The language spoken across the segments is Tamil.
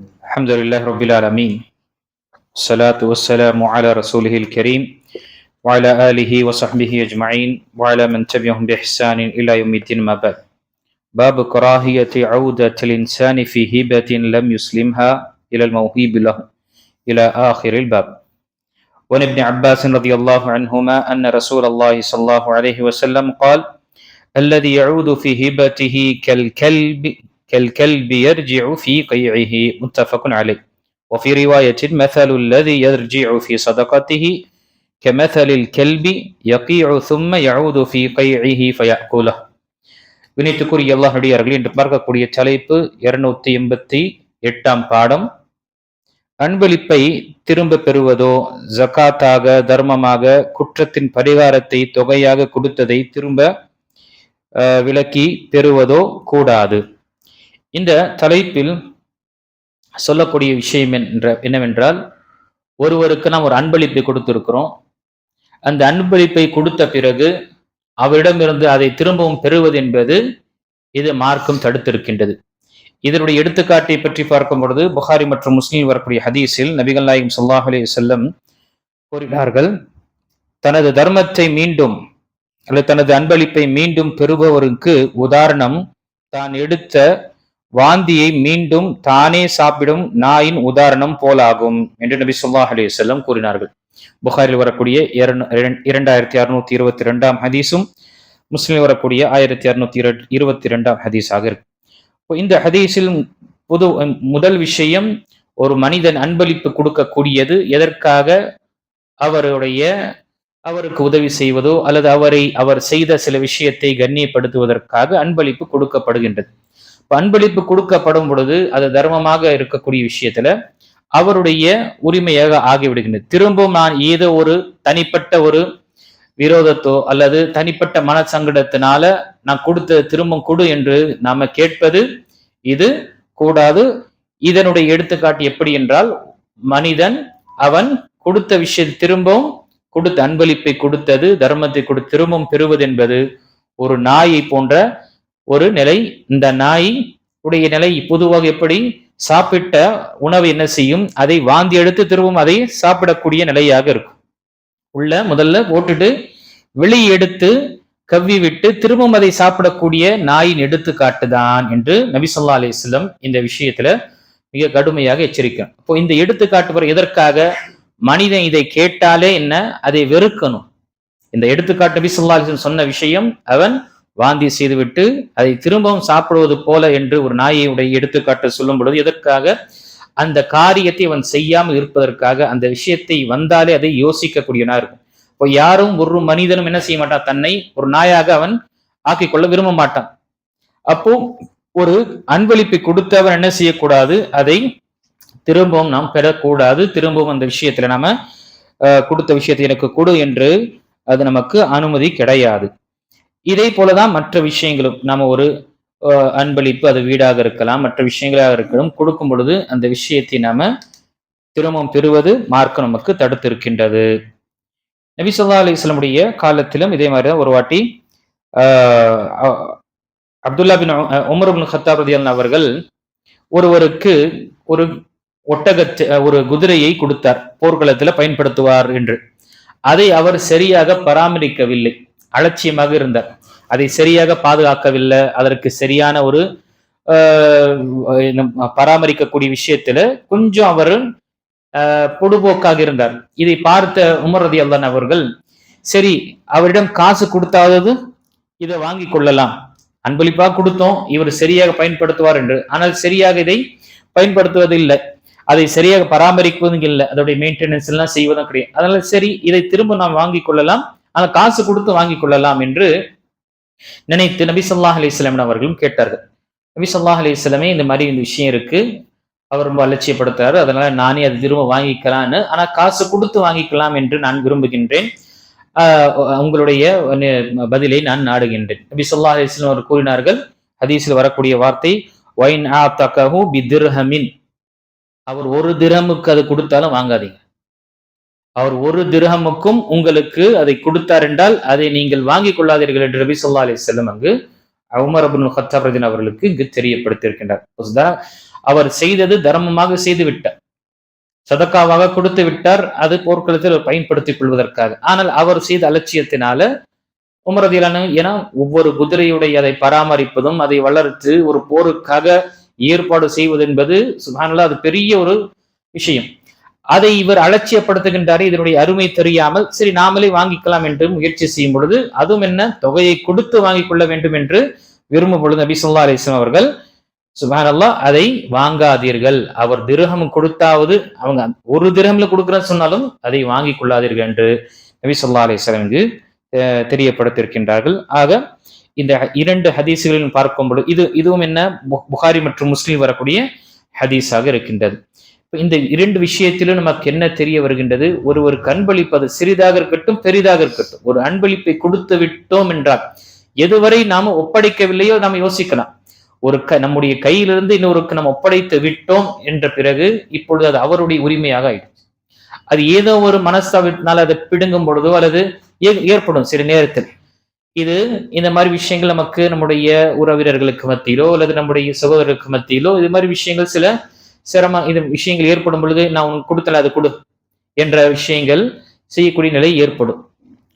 الحمد لله رب العالمين. الصلاة والسلام على رسوله الكريم وعلى آله وصحبه أجمعين وعلى من تبعهم بإحسان إلى يوم الدين ما بعد. باب كراهية عودة الإنسان في هبة لم يسلمها إلى الموهيب له إلى آخر الباب. وعن ابن عباس رضي الله عنهما أن رسول الله صلى الله عليه وسلم قال الذي يعود في هبته كالكلب كالكلب يرجع في قيعه متفق عليه وفي رواية مثل الذي يرجع في صدقته كمثل الكلب يقيع ثم يعود في قيعه فيأكله வினித்துக்குரிய அல்லாஹ் அடியார்கள் இன்று பார்க்கக்கூடிய தலைப்பு இருநூத்தி எண்பத்தி எட்டாம் பாடம் அன்பளிப்பை திரும்ப பெறுவதோ ஜகாத்தாக தர்மமாக குற்றத்தின் பரிகாரத்தை தொகையாக கொடுத்ததை திரும்ப அஹ், விலக்கி பெறுவதோ கூடாது இந்த தலைப்பில் சொல்லக்கூடிய விஷயம் என்ற என்னவென்றால் ஒருவருக்கு நாம் ஒரு அன்பளிப்பை கொடுத்திருக்கிறோம். அந்த அன்பளிப்பை கொடுத்த பிறகு அவரிடமிருந்து அதை திரும்பவும் பெறுவது என்பது இது மார்க்கம் தடுத்திருக்கின்றது. இதனுடைய எடுத்துக்காட்டை பற்றி பார்க்கும் பொழுது புகாரி மற்றும் முஸ்லீம் வரக்கூடிய ஹதீஸில் நபிகள் நாயகம் ஸல்லல்லாஹு அலைஹி செல்லம் கூறினார்கள் தனது தர்மத்தை மீண்டும் அல்லது தனது அன்பளிப்பை மீண்டும் பெறுபவருக்கு உதாரணம் தான் எடுத்த வாந்தியை மீண்டும் தானே சாப்பிடும் நாயின் உதாரணம் போலாகும் என்று நபி ஸல்லல்லாஹு அலி செல்லம் கூறினார்கள். புகாரில் வரக்கூடிய இரண்டாயிரத்தி அறுநூத்தி இருபத்தி ரெண்டாம் ஹதீஸும் முஸ்லிம் வரக்கூடிய ஆயிரத்தி அறுநூத்தி இருபத்தி ரெண்டாம் ஹதீஸாக இருக்கு. இந்த ஹதீஸில் புது முதல் விஷயம் ஒரு மனிதன் அன்பளிப்பு கொடுக்கக்கூடியது எதற்காக? அவருடைய அவருக்கு உதவி செய்வதோ அல்லது அவரை அவர் செய்த சில விஷயத்தை கண்ணியப்படுத்துவதற்காக அன்பளிப்பு கொடுக்கப்படுகின்றது. பண்பளிப்பு அன்பளிப்பு கொடுக்கப்படும் பொழுது அது தர்மமாக இருக்கக்கூடிய விஷயத்துல அவருடைய உரிமையாக ஆகிவிடுகின்றது திரும்பவும் நான் ஏதோ ஒரு தனிப்பட்ட ஒரு விரோதத்தோ அல்லது தனிப்பட்ட மன சங்கடத்தினால நான் கொடுத்த திரும்பவும் கொடு என்று நாம கேட்பது இது கூடாது. இதனுடைய எடுத்துக்காட்டு எப்படி என்றால் மனிதன் அவன் கொடுத்த விஷயத்தை திரும்பவும் கொடுத்த அன்பளிப்பை கொடுத்தது தர்மத்தை கொடு திரும்பவும் பெறுவது என்பது ஒரு நாயை போன்ற ஒரு நிலை இந்த நாய் உடைய நிலை பொதுவாக எப்படி? சாப்பிட்ட உணவு என்ன செய்யும்? அதை வாந்தி எடுத்து திரும்பவும் அதை சாப்பிடக்கூடிய நிலையாக இருக்கும். உள்ள முதல்ல போட்டுட்டு வெளியே எடுத்து கவ்வி விட்டு திரும்பவும் அதை சாப்பிடக்கூடிய நாயின் எடுத்துக்காட்டு தான் என்று நபி சொல்லா அலிஸ்லம் இந்த விஷயத்துல மிக கடுமையாக எச்சரிக்கும் அப்போ இந்த எடுத்துக்காட்டு பிறகு எதற்காக? மனிதன் இதை கேட்டாலே என்ன? அதை வெறுக்கணும். இந்த எடுத்துக்காட்டு நபி சொல்லா அலிஸ்லம் சொன்ன விஷயம் அவன் வாந்தி செய்துவிட்டு அதை திரும்பவும் சாப்பிடுவது போல என்று ஒரு நாயை உடைய எடுத்துக்காட்டு சொல்லும் பொழுது எதற்காக? அந்த காரியத்தை அவன் செய்யாமல் இருப்பதற்காக அந்த விஷயத்தை வந்தாலே அதை யோசிக்கக்கூடியனா இருக்கும் இப்போ யாரும் ஒரு மனிதனும் என்ன செய்ய மாட்டான்? தன்னை ஒரு நாயாக அவன் ஆக்கிக்கொள்ள விரும்ப மாட்டான். அப்போ ஒரு அன்பளிப்பை கொடுத்தவன் என்ன செய்யக்கூடாது? அதை திரும்பவும் நாம் பெறக்கூடாது. திரும்பவும் அந்த விஷயத்துல நாம கொடுத்த விஷயத்தை எனக்கு கொடு என்று அது நமக்கு அனுமதி கிடையாது. இதே போலதான் மற்ற விஷயங்களும். நம்ம ஒரு அன்பளிப்பு அது வீடாக இருக்கலாம் மற்ற விஷயங்களாக இருக்கலாம் கொடுக்கும் பொழுது அந்த விஷயத்தை நாம திருமம் பெறுவது மார்க்க நமக்கு தடுத்திருக்கின்றது. நபி சொல்லா அலிஸ்லமுடைய காலத்திலும் இதே மாதிரி தான் ஒரு வாட்டி ஆஹ், Abdullah bin Umar bin Khattab ரதியல் அவர்கள் ஒருவருக்கு ஒரு ஒட்டகத்தை ஒரு குதிரையை கொடுத்தார் போர்க்களத்துல பயன்படுத்துவார் என்று. அதை அவர் சரியாக பராமரிக்கவில்லை. அலட்சியமாக இருந்தார். அதை சரியாக பாதுகாக்கவில்லை. அதற்கு சரியான ஒரு பராமரிக்கக்கூடிய விஷயத்துல கொஞ்சம் அவர் ஆஹ், பொடுபோக்காக இருந்தார். இதை பார்த்த உமர் ரதி அல்லான் அவர்கள் சரி அவரிடம் காசு கொடுத்தாவது இதை வாங்கி கொள்ளலாம். அன்பளிப்பாக கொடுத்தோம் இவர் சரியாக பயன்படுத்துவார் என்று. ஆனால் சரியாக இதை பயன்படுத்துவது இல்லை. அதை சரியாக பராமரிப்பதும் இல்லை. அதோடைய மெயின்டெனன்ஸ் எல்லாம் செய்வதும் கிடையாது. அதனால சரி இதை திரும்ப நாம் வாங்கி கொள்ளலாம். ஆனால் காசு கொடுத்து வாங்கி கொள்ளலாம் என்று நினைத்து நபி சொல்லாஹ் அலைஹி அவர்களும் கேட்டார்கள். நபி சொல்லாஹ் அலிஸ்லாமே இந்த மாதிரி இந்த விஷயம் இருக்கு. அவர் ரொம்ப அலட்சியப்படுத்துறாரு. அதனால நானே அது திரும்ப வாங்கிக்கலான்னு ஆனா காசு கொடுத்து வாங்கிக்கலாம் என்று நான் விரும்புகின்றேன். உங்களுடைய பதிலை நான் நாடுகின்றேன். நபி ஸல்லல்லாஹு அலிஸ்லாம் அவர் கூறினார்கள். ஹதீஸில் வரக்கூடிய வார்த்தை ஒயின் ஆ வைன் பி திருஹமின் அவர் ஒரு திரமுக்கு அது கொடுத்தாலும் வாங்காதீங்க. அவர் ஒரு திருகமுக்கும் உங்களுக்கு அதை கொடுத்தார் என்றால் அதை நீங்கள் வாங்கிக் கொள்ளாதீர்கள் என்று ரபி சொல்லா அலி செல்லம் அங்கு உமர் அபுல் ஹத்தாப் அவர்களுக்கு இங்கு தெரியப்படுத்தியிருக்கின்றார். அவர் செய்தது தர்மமாக செய்து விட்டார். சதக்காவாக கொடுத்து விட்டார். அது போர்க்களத்தில் பயன்படுத்திக் கொள்வதற்காக. ஆனால் அவர் செய்த அலட்சியத்தினால உமரதியிலான ஏன்னா ஒவ்வொரு குதிரையுடைய அதை பராமரிப்பதும் அதை வளர்த்து ஒரு போருக்காக ஏற்பாடு செய்வது என்பது சுபானல்லா அது பெரிய ஒரு விஷயம். அதை இவர் அலட்சியப்படுத்துகின்றார் இதனுடைய அருமை தெரியாமல் சரி நாமளே வாங்கிக்கலாம் என்று முயற்சி செய்யும் பொழுது அதுவும் என்ன தொகையை கொடுத்து வாங்கிக் கொள்ள வேண்டும் என்று விரும்பும் பொழுது நபி சொல்லா அலிஸ்லாம் அவர்கள் சுபானல்லா அதை வாங்காதீர்கள். அவர் திரகம் கொடுத்தாவது அவங்க ஒரு திரகம்ல கொடுக்குறேன்னு சொன்னாலும் அதை வாங்கிக் கொள்ளாதீர்கள் என்று நபி சொல்லா அலிஸ்லாம் இங்கு அஹ், தெரியப்படுத்தியிருக்கின்றார்கள். ஆக இந்த இரண்டு ஹதீசுகளில் பார்க்கும் பொழுது இது இதுவும் என்ன புகாரி மற்றும் முஸ்லீம் வரக்கூடிய ஹதீஸாக இருக்கின்றது. இந்த இரண்டு விஷயத்திலும் நமக்கு என்ன தெரிய வருகின்றது? ஒருவருக்கு அன்பளிப்பது சிறிதாக இருக்கட்டும் பெரிதாக இருக்கட்டும். ஒரு அன்பளிப்பை கொடுத்து விட்டோம் என்றால் எதுவரை நாம ஒப்படைக்கவில்லையோ நாம யோசிக்கலாம். ஒரு க நம்முடைய கையிலிருந்து இன்னொருக்கு நம்ம ஒப்படைத்து விட்டோம் என்ற பிறகு இப்பொழுது அது அவருடைய உரிமையாக ஆயிடுச்சு. அது ஏதோ ஒரு மனஸ்தாபத்தினால் அதை பிடுங்கும் பொழுதோ அல்லது ஏ- ஏற்படும் சில நேரத்தில். இது இந்த மாதிரி விஷயங்கள் நமக்கு நம்முடைய உறவினர்களுக்கு மத்தியிலோ அல்லது நம்முடைய சகோதரர்களுக்கு மத்தியிலோ இது மாதிரி விஷயங்கள் சில சிரம இது விஷயங்கள் ஏற்படும் பொழுது நான் உனக்கு கொடுத்தல அது கொடு என்ற விஷயங்கள் செய்யக்கூடிய நிலை ஏற்படும்.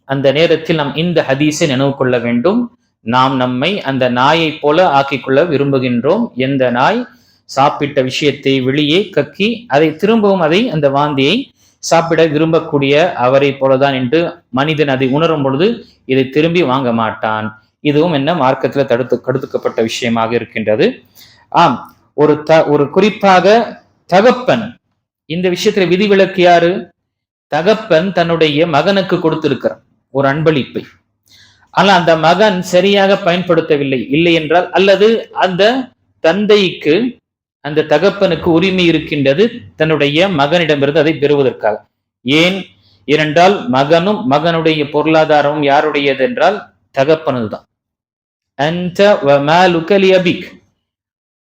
அந்த நேரத்தில் நாம் இந்த ஹதீஸை நினைவு கொள்ள வேண்டும். நாம் நம்மை அந்த நாயை போல ஆக்கிக்கொள்ள விரும்புகின்றோம். எந்த நாய் சாப்பிட்ட விஷயத்தை வெளியே கக்கி அதை திரும்பவும் அதை அந்த வாந்தியை சாப்பிட விரும்பக்கூடிய அவரை போலதான் என்று மனிதன் அதை உணரும் பொழுது இதை திரும்பி வாங்க மாட்டான். இதுவும் என்ன மார்க்கத்துல தடுத்து தடுத்துக்கப்பட்ட விஷயமாக இருக்கின்றது. ஆம் ஒரு த ஒரு குறிப்பாக தகப்பன். இந்த விஷயத்துல விதிவிலக்கு யாரு? தகப்பன் தன்னுடைய மகனுக்கு கொடுத்திருக்கிறான். ஒரு அன்பளிப்பை. ஆனால் அந்த மகன் சரியாக பயன்படுத்தவில்லை. இல்லை என்றால் அல்லது அந்த தந்தைக்கு அந்த தகப்பனுக்கு உரிமை இருக்கின்றது தன்னுடைய மகனிடமிருந்து அதை பெறுவதற்காக. ஏன்? ஏனென்றால் மகனும் மகனுடைய பொருளாதாரமும் யாருடையது என்றால் தகப்பனது தான்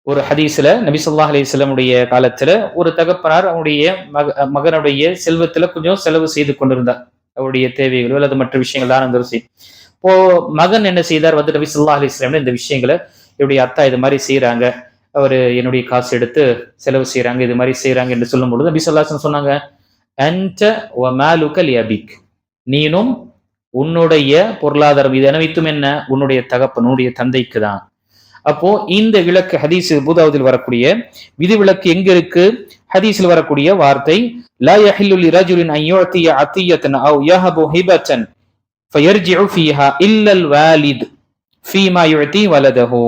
ஒரு ஹதீஸ்ல நபி ஸல்லல்லாஹு காலத்துல ஒரு தகப்பனார் அவனுடைய மக மகனுடைய செல்வத்துல கொஞ்சம் செலவு செய்து கொண்டிருந்தார். அவருடைய தேவைகளோ அல்லது மற்ற விஷயங்கள் தான் இருந்தாலும் சரி. இப்போ மகன் என்ன செய்தார்? வந்து நபி ஸல்லல்லாஹு இந்த விஷயங்களை என்னுடைய அத்தா இது மாதிரி செய்யறாங்க அவர் என்னுடைய காசு எடுத்து செலவு செய்யறாங்க இது மாதிரி செய்யறாங்க என்று சொல்லும் பொழுது நபி சொன்னாங்க அன்ட நீனும் உன்னுடைய பொருளாதாரம் இது அனைத்தும் என்ன? உன்னுடைய தகப்பனுடைய தந்தைக்கு தான். அப்போ இந்த விளக்கு ஹதீஸ் பூதாவதில் வரக்கூடிய விதிவிலக்கு எங்க இருக்கு? ஹதீஸில் வரக்கூடிய வார்த்தை லா யஹில்லு லிரஜுலின் அன் அத்தியத்தன் அவ் யஹபு ஹிபத்தன் ஃபயர்ஜிஉ ஃபீஹா இல்லல் வாலித் ஃபீமா யுஅத்தி வலதஹு.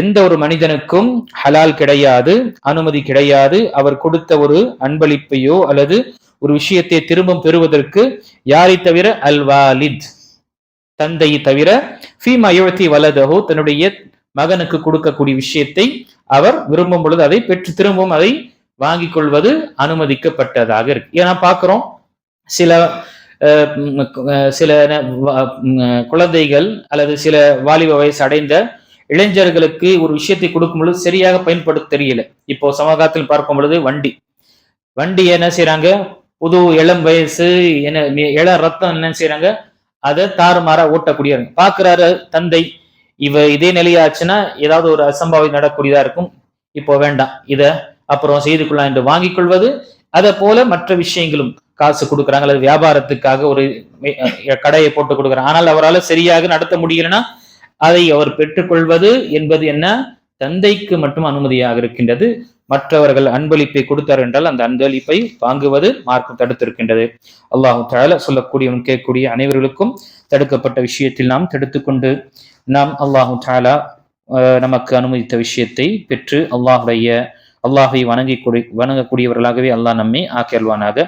எந்த ஒரு மனிதனுக்கும் ஹலால் கிடையாது அனுமதி கிடையாது. அவர் கொடுத்த ஒரு அன்பளிப்பையோ அல்லது ஒரு விஷயத்தை திரும்பம் பெறுவதற்கு யாரை தவிர? அல் வாலித். தந்தையை தவிர ஃபீமா யுஅத்தி வலதஹு. தன்னுடைய மகனுக்கு கொடுக்கக்கூடிய விஷயத்தை அவர் விரும்பும் பொழுது அதை பெற்று திரும்பவும் அதை வாங்கி கொள்வது அனுமதிக்கப்பட்டதாக இருக்கு. ஏன்னா பார்க்குறோம் சில சில வ- குழந்தைகள் அல்லது சில வாலிப வயசு அடைந்த இளைஞர்களுக்கு ஒரு விஷயத்தை கொடுக்கும் பொழுது சரியாக பயன்படுத்த தெரியல. இப்போ சமகாலத்தில் பார்க்கும் பொழுது வண்டி. வண்டி என்ன செய்யறாங்க புது இளம் வயசு என்ன இளம் ரத்தம் என்ன செய்யறாங்க அதை தாறுமாறா ஓட்டக்கூடிய பாக்குறாரு தந்தை இவ இதே நிலையாச்சுன்னா ஏதாவது ஒரு அசம்பாவிதம் நடக்கூடியதா இருக்கும். இப்போ வேண்டாம். இத அப்புறம் செய்து கொள்ளலாம் என்று வாங்கிக் கொள்வது அதை போல மற்ற விஷயங்களும் காசு கொடுக்குறாங்க அல்லது வியாபாரத்துக்காக ஒரு கடையை போட்டு கொடுக்குறாங்க. ஆனால் அவரால் சரியாக நடத்த முடியலன்னா அதை அவர் பெற்றுக்கொள்வது என்பது என்ன? தந்தைக்கு மட்டும் அனுமதியாக இருக்கின்றது. மற்றவர்கள் அன்பளிப்பை கொடுத்தார் என்றால் அந்த அன்பளிப்பை வாங்குவது மார்க்கம் தடுத்திருக்கின்றது. அல்லாஹு தயால சொல்லக்கூடியவன் கேட்கக்கூடிய அனைவர்களுக்கும் தடுக்கப்பட்ட விஷயத்தில் நாம் தடுத்துக்கொண்டு நாம் அல்லாஹு தாலா நமக்கு அனுமதித்த விஷயத்தை பெற்று அல்லாஹுடைய அல்லாஹை வணங்கி வணங்கக்கூடியவர்களாகவே அல்லாஹ் நம்மை ஆக்கியல்வானாக.